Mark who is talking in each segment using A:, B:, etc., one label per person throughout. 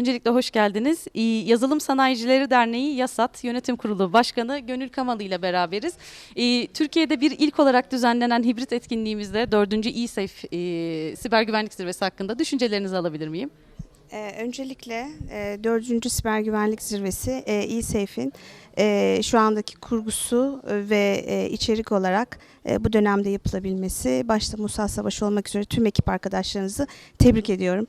A: Öncelikle hoş geldiniz. Yazılım Sanayicileri Derneği YASAT Yönetim Kurulu Başkanı Gönül Kamalı ile beraberiz. Türkiye'de bir ilk olarak düzenlenen hibrit etkinliğimizde 4. eSafe e, Siber Güvenlik Zirvesi hakkında düşüncelerinizi alabilir miyim?
B: Ee, öncelikle e, 4. Siber Güvenlik Zirvesi e, eSafe'in e, şu andaki kurgusu ve e, içerik olarak e, bu dönemde yapılabilmesi, başta Musa Savaş olmak üzere tüm ekip arkadaşlarınızı tebrik ediyorum.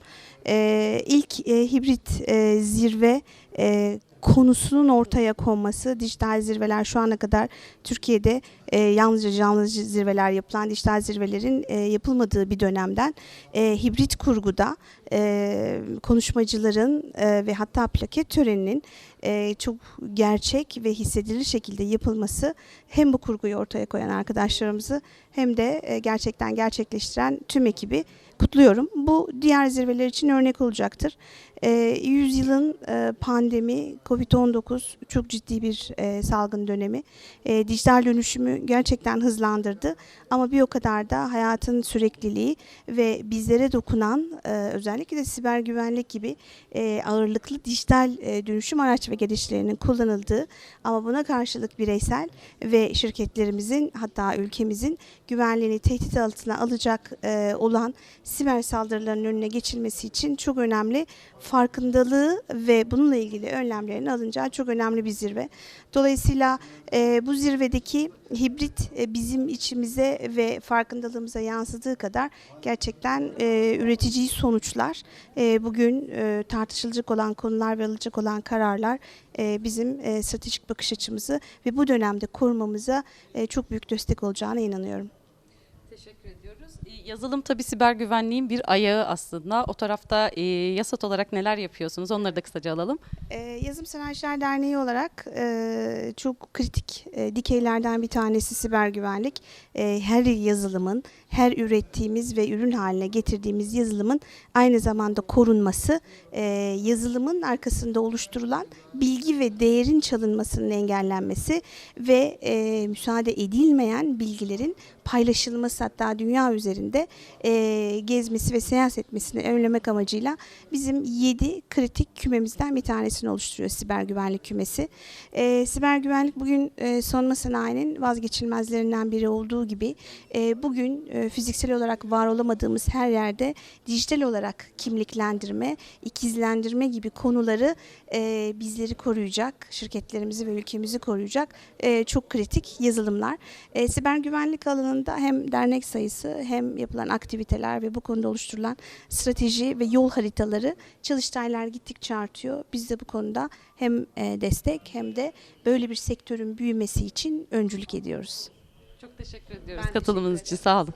B: E, ilk e, hibrit e, zirve e, konusunun ortaya konması, dijital zirveler şu ana kadar Türkiye'de e, yalnızca canlı zirveler yapılan dijital zirvelerin e, yapılmadığı bir dönemden e, hibrit kurguda e, konuşmacıların e, ve hatta plaket töreninin e, çok gerçek ve hissedilir şekilde yapılması hem bu kurguyu ortaya koyan arkadaşlarımızı hem de e, gerçekten gerçekleştiren tüm ekibi kutluyorum. Bu diğer zirveler için örnek olacaktır. E, yüzyılın e, pandemi, Covid-19 çok ciddi bir e, salgın dönemi. E, dijital dönüşümü gerçekten hızlandırdı ama bir o kadar da hayatın sürekliliği ve bizlere dokunan e, özellikle de siber güvenlik gibi e, ağırlıklı dijital e, dönüşüm araç ve gereçlerinin kullanıldığı ama buna karşılık bireysel ve şirketlerimizin hatta ülkemizin güvenliğini tehdit altına alacak e, olan siber saldırıların önüne geçilmesi için çok önemli farkındalığı ve bununla ilgili önlemlerin alınacağı çok önemli bir zirve. Dolayısıyla e, bu zirvedeki hibrit e, bizim içimize ve farkındalığımıza yansıdığı kadar gerçekten e, üretici sonuçlar, e, bugün e, tartışılacak olan konular ve alınacak olan kararlar e, bizim e, stratejik bakış açımızı ve bu dönemde korumamıza e, çok büyük destek olacağına inanıyorum.
A: Teşekkür ediyoruz. Ee, Yazılım tabii siber güvenliğin bir ayağı aslında. O tarafta e, YASAT olarak neler yapıyorsunuz? Onları da kısaca alalım.
B: Ee, Yazım Sanayiciler Derneği olarak e, çok kritik e, dikeylerden bir tanesi siber güvenlik. E, her yazılımın, her ürettiğimiz ve ürün haline getirdiğimiz yazılımın aynı zamanda korunması, e, yazılımın arkasında oluşturulan bilgi ve değerin çalınmasının engellenmesi ve e, müsaade edilmeyen bilgilerin paylaşılması hatta dünya üzerinde e, gezmesi ve seyahat etmesini önlemek amacıyla bizim 7 kritik kümemizden bir tanesini oluşturuyor siber güvenlik kümesi. E, siber güvenlik bugün e, savunma sanayinin vazgeçilmezlerinden biri olduğu gibi e, bugün e, fiziksel olarak var olamadığımız her yerde dijital olarak kimliklendirme, ikizlendirme gibi konuları e, bizleri koruyacak, şirketlerimizi ve ülkemizi koruyacak e, çok kritik yazılımlar. E, siber güvenlik alanında hem dernek sayısı hem yapılan aktiviteler ve bu konuda oluşturulan strateji ve yol haritaları çalıştaylar gittikçe artıyor. Biz de bu konuda hem e, destek hem de böyle bir sektörün büyümesi için öncülük ediyoruz.
A: Çok teşekkür ediyoruz
B: Ben
A: katılımınız
B: teşekkür
A: için. Sağ olun.